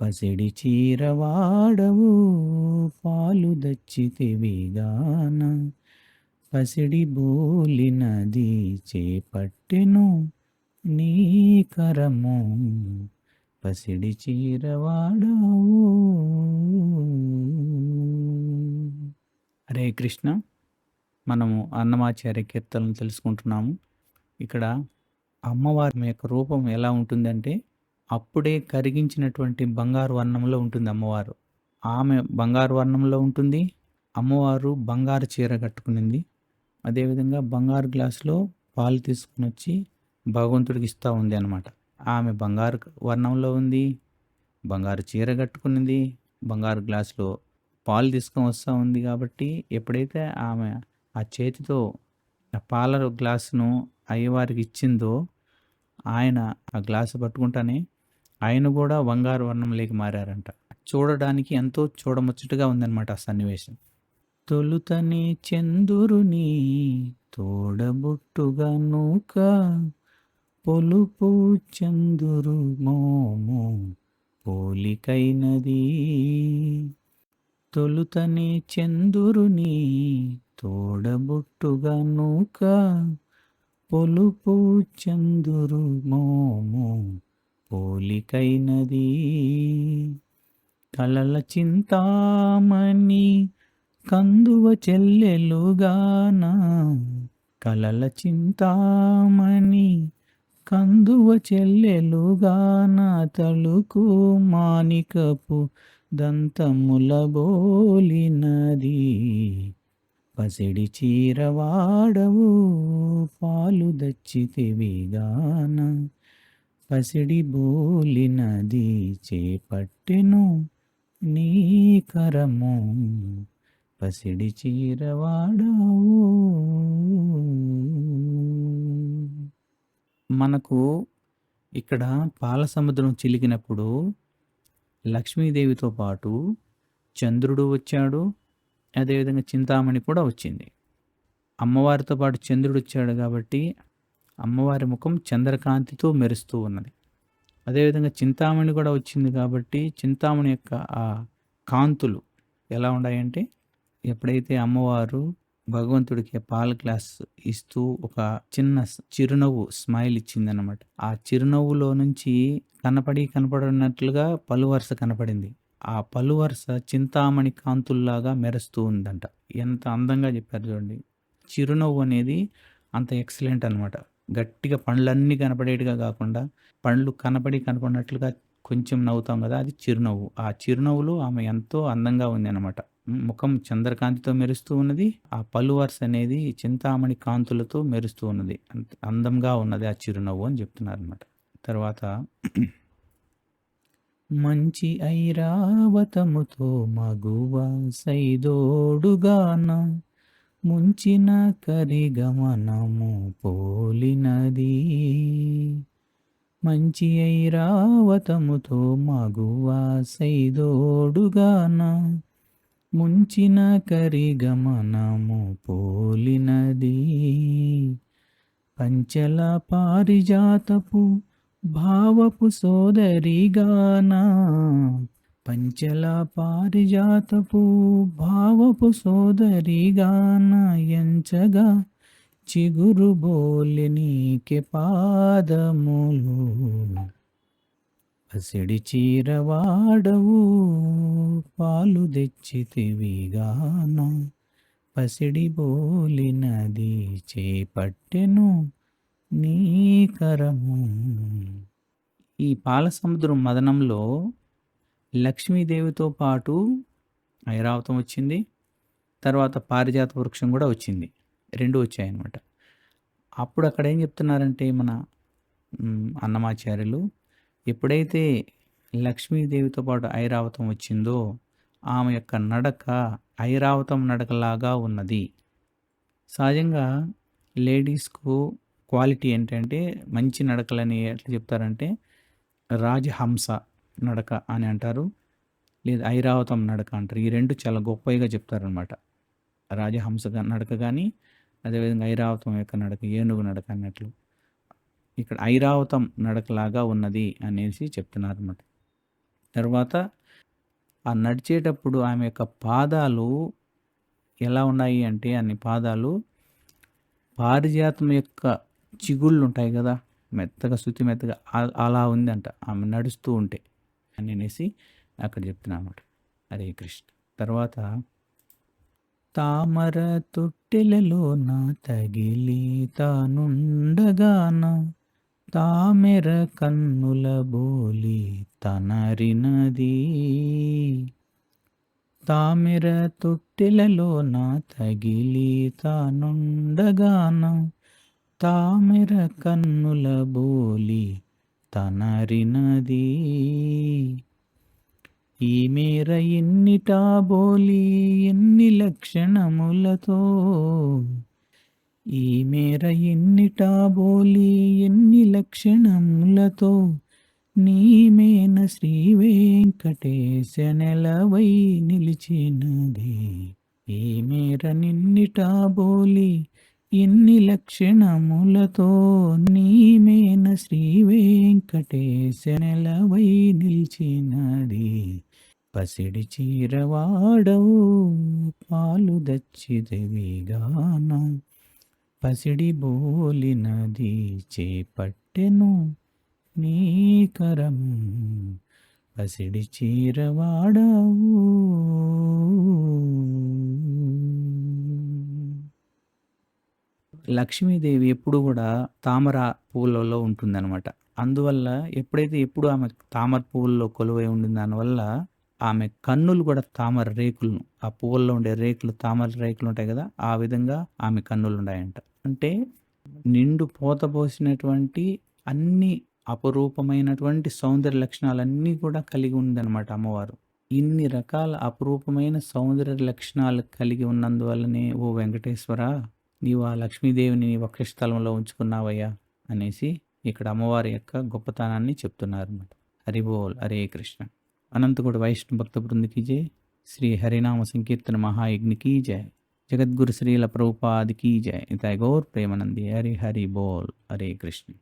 పసిడి చీరవాడవు పాలు దచ్చితివిగాన పసిడి బోలినది చేపట్టెను నీ కరము. పసిడి చీరవాడవు హరే కృష్ణ. మనము అన్నమాచార్య కీర్తనలు తెలుసుకుంటున్నాము. ఇక్కడ అమ్మవారి యొక్క రూపం ఎలా ఉంటుందంటే అప్పుడే కరిగించినటువంటి బంగారు వర్ణంలో ఉంటుంది అమ్మవారు. ఆమె బంగారు వర్ణంలో ఉంటుంది. అమ్మవారు బంగారు చీర కట్టుకునింది. అదేవిధంగా బంగారు గ్లాసులో పాలు తీసుకుని వచ్చి భగవంతుడికి ఇస్తూ ఉంది అనమాట ఆమె బంగారు వర్ణంలో ఉంది. బంగారు చీర కట్టుకునింది. బంగారు గ్లాసులో పాలు తీసుకొని వస్తూ ఉంది కాబట్టి ఎప్పుడైతే ఆమె ఆ చేతితో ఆ పాల గ్లాసును అయ్యవారికి ఇచ్చిందో ఆయన ఆ గ్లాసు పట్టుకుంటానే ఆయన కూడా బంగారు వర్ణంలోకి మారారంట. చూడడానికి ఎంతో చూడముచ్చటగా ఉందన్నమాట ఆ సన్నివేశం. తొలుతని చందురుని తోడబుట్టుగా నూక పొలుపు చందురు మోము పోలికైనది. తొలుతని చందురుని తోడబుట్టుగా నూక పొలుపు చందురు మోము పోలికైనది కలల చింతామణి కందువ చెల్లెలుగాన కలల చింతామణి కందువ చెల్లెలుగాన తలుకు మానికపు దంతముల బోలినది పసిడి చీరవాడవు పాలు దచ్చితివిగాన పసిడి బోలినది చేపట్టెను నీ కరము. పసిడి చీరవాడవు మనకు ఇక్కడ పాల సముద్రం చిలికినప్పుడు లక్ష్మీదేవితో పాటు చంద్రుడు వచ్చాడు. అదేవిధంగా చింతామణి కూడా వచ్చింది. అమ్మవారితో పాటు చంద్రుడు వచ్చాడు కాబట్టి అమ్మవారి ముఖం చంద్రకాంతితో మెరుస్తూ ఉన్నది. అదేవిధంగా చింతామణి కూడా వచ్చింది కాబట్టి చింతామణి యొక్క ఆ కాంతులు ఎలా ఉన్నాయంటే ఎప్పుడైతే అమ్మవారు భగవంతుడికి పాల గ్లాస్ ఇస్తూ ఒక చిన్న చిరునవ్వు స్మైల్ ఇచ్చిందనమాట ఆ చిరునవ్వులో నుంచి కనపడి కనపడినట్లుగా పలువరుస కనపడింది. ఆ పలువరుస చింతామణి కాంతుల్లాగా మెరుస్తూ ఉందంట. ఎంత అందంగా చెప్పారు చూడండి. చిరునవ్వు అనేది అంత ఎక్సలెంట్ అనమాట గట్టిగా పండ్లన్నీ కనపడేట్టుగా కాకుండా పండ్లు కనపడి కనపడినట్లుగా కొంచెం నవ్వుతాం కదా అది చిరునవ్వు. ఆ చిరునవ్వులో ఆమె ఎంతో అందంగా ఉంది అనమాట ముఖం చంద్రకాంతితో మెరుస్తూ ఉన్నది ఆ పలువర్స్ అనేది చింతామణి కాంతులతో మెరుస్తూ ఉన్నది. అందంగా ఉన్నది ఆ చిరునవ్వు అని చెప్తున్నారు అనమాట తర్వాత మంచి ఐరావతముతో మగువ సైదోడుగానా ముంచిన కరిగమనము పోలినది. మంచి ఐరావతముతో మగువ సైదోడుగాన? ముంచిన కరిగమనము పోలినది. పంచల పారిజాతపు భావపు సోదరిగానా? పంచల పారిజాతపు భావపు సోదరిగాన ఎంచగా చిగురు బోలినీకి పాదములు. పసిడి చీరవాడవు పాలు తెచ్చితివిగాన పసిడి బోలినది చేపట్టెను నీ కరము. ఈ పాల సముద్రం మదనంలో లక్ష్మీదేవితో పాటు ఐరావతం వచ్చింది. తర్వాత పారిజాత వృక్షం కూడా వచ్చింది. రెండు వచ్చాయన్నమాట. అప్పుడు అక్కడ ఏం చెప్తున్నారంటే మన అన్నమాచార్యులు ఎప్పుడైతే లక్ష్మీదేవితో పాటు ఐరావతం వచ్చిందో ఆమె యొక్క నడక ఐరావతం నడకలాగా ఉన్నది. సహజంగా లేడీస్కు క్వాలిటీ ఏంటంటే మంచి నడకలని ఎట్లా చెప్తారంటే రాజహంస. నడక అని అంటారు. లేదా ఐరావతం నడక అంటారు. ఈ రెండు చాలా గొప్పగా చెప్తారనమాట రాజహంస నడక కానీ అదేవిధంగా ఐరావతం యొక్క నడక ఏనుగు నడక అన్నట్లు. ఇక్కడ ఐరావతం నడకలాగా ఉన్నది అనేసి చెప్తున్నారు అనమాట తర్వాత ఆ నడిచేటప్పుడు ఆమె యొక్క పాదాలు ఎలా ఉన్నాయి అంటే అన్ని పాదాలు పారిజాతం యొక్క చిగుళ్ళు ఉంటాయి కదా మెత్తగా శుతి మెత్తగా అలా ఉందంట. ఆమె నడుస్తూ ఉంటే. అని అనేసి అక్కడ చెప్తున్నా అనమాట హరే కృష్ణ. తర్వాత తామర తొట్టెలలో నా తగిలి తానుండగాన? తామెర కన్నుల బోలి తనరినది. తామెర తొట్టెలలో నా తగిలి తానుండగాన? తామెర కన్నుల బోలి తనరినది. ఈ మేర ఎన్నిటా బోలి ఎన్ని లక్షణములతో? ఈ మేర ఎన్నిటా బోలి ఎన్ని లక్షణములతో? నీమేన శ్రీ వెంకటేశ నెలవై నిలిచినది. ఈ మేర నిన్నిటా ఇన్ని లక్షణములతో నీమేన శ్రీ వెంకటేశనెలవై నిలిచినది. పసిడి చీరవాడవు పాలు దచ్చిదవిగాన పసిడి బోలినది చేపట్టెను నీ కరము. పసిడి చీరవాడవు లక్ష్మీదేవి ఎప్పుడు కూడా తామర పువ్వులలో ఉంటుందన్నమాట. అందువల్ల ఎప్పుడైతే ఎప్పుడు ఆమె తామర పువ్వుల్లో కొలువై ఉండింది దానివల్ల ఆమె కన్నులు కూడా తామర రేకులను ఆ పువ్వుల్లో ఉండే రేకులు తామర రేకులు ఉంటాయి కదా ఆ విధంగా ఆమె కన్నులు ఉన్నాయంట. అంటే నిండు పోత పోసినటువంటి అన్ని అపరూపమైనటువంటి సౌందర్య లక్షణాలన్నీ కూడా కలిగి ఉందన్నమాట అమ్మవారు. ఇన్ని రకాల అపురూపమైన సౌందర్య లక్షణాలు కలిగి ఉన్నందువల్లనే ఓ వెంకటేశ్వర నీవు ఆ లక్ష్మీదేవిని నీ వక్షస్థలంలో ఉంచుకున్నావయ్యా అనేసి ఇక్కడ అమ్మవారి యొక్క గొప్పతనాన్ని చెప్తున్నారు అన్నమాట హరిబోల్ హరే కృష్ణ. అనంతగూడ వైష్ణు భక్త బృందికి జయ శ్రీ హరినామ సంకీర్తన మహాయజ్ఞకి జయ జగద్గురు శ్రీల ప్రభుపాదికి జయ ఇతాయ గౌర్ ప్రేమనంది. హరి హరి బోల్ హరే కృష్ణ.